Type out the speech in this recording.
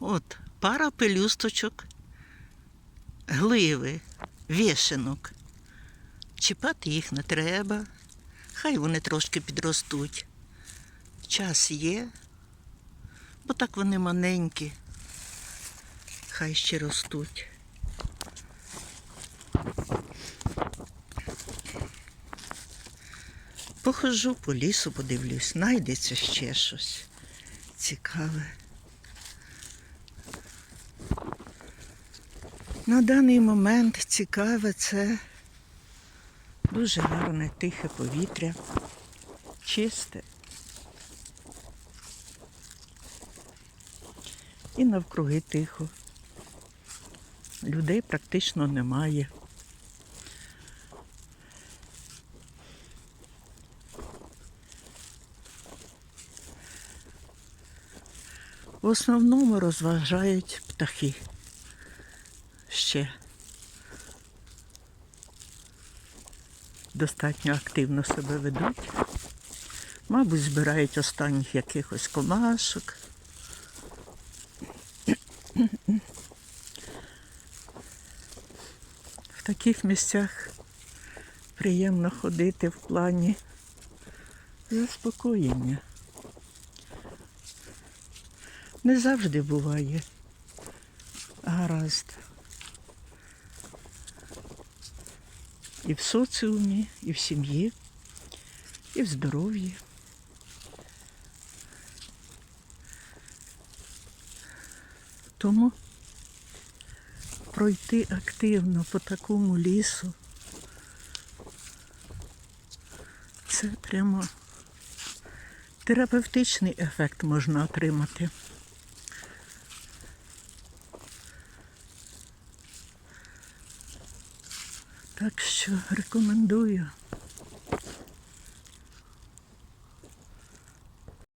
От, пара пелюсточок, гливи, вішенок. Чіпати їх не треба. Хай вони трошки підростуть. Час є, бо так вони маленькі. Хай ще ростуть. Похожу по лісу, подивлюсь, знайдеться ще щось цікаве. На даний момент цікаве це дуже гарне тихе повітря, чисте. І навкруги тихо. Людей практично немає. В основному розважають птахи ще. Достатньо активно себе ведуть. Мабуть, збирають останніх якихось комашок. В таких місцях приємно ходити в плані заспокоєння. Не завжди буває гаразд. І в соціумі, і в сім'ї, і в здоров'ї. Тому пройти активно по такому лісу це прямо терапевтичний ефект можна отримати. Так що рекомендую.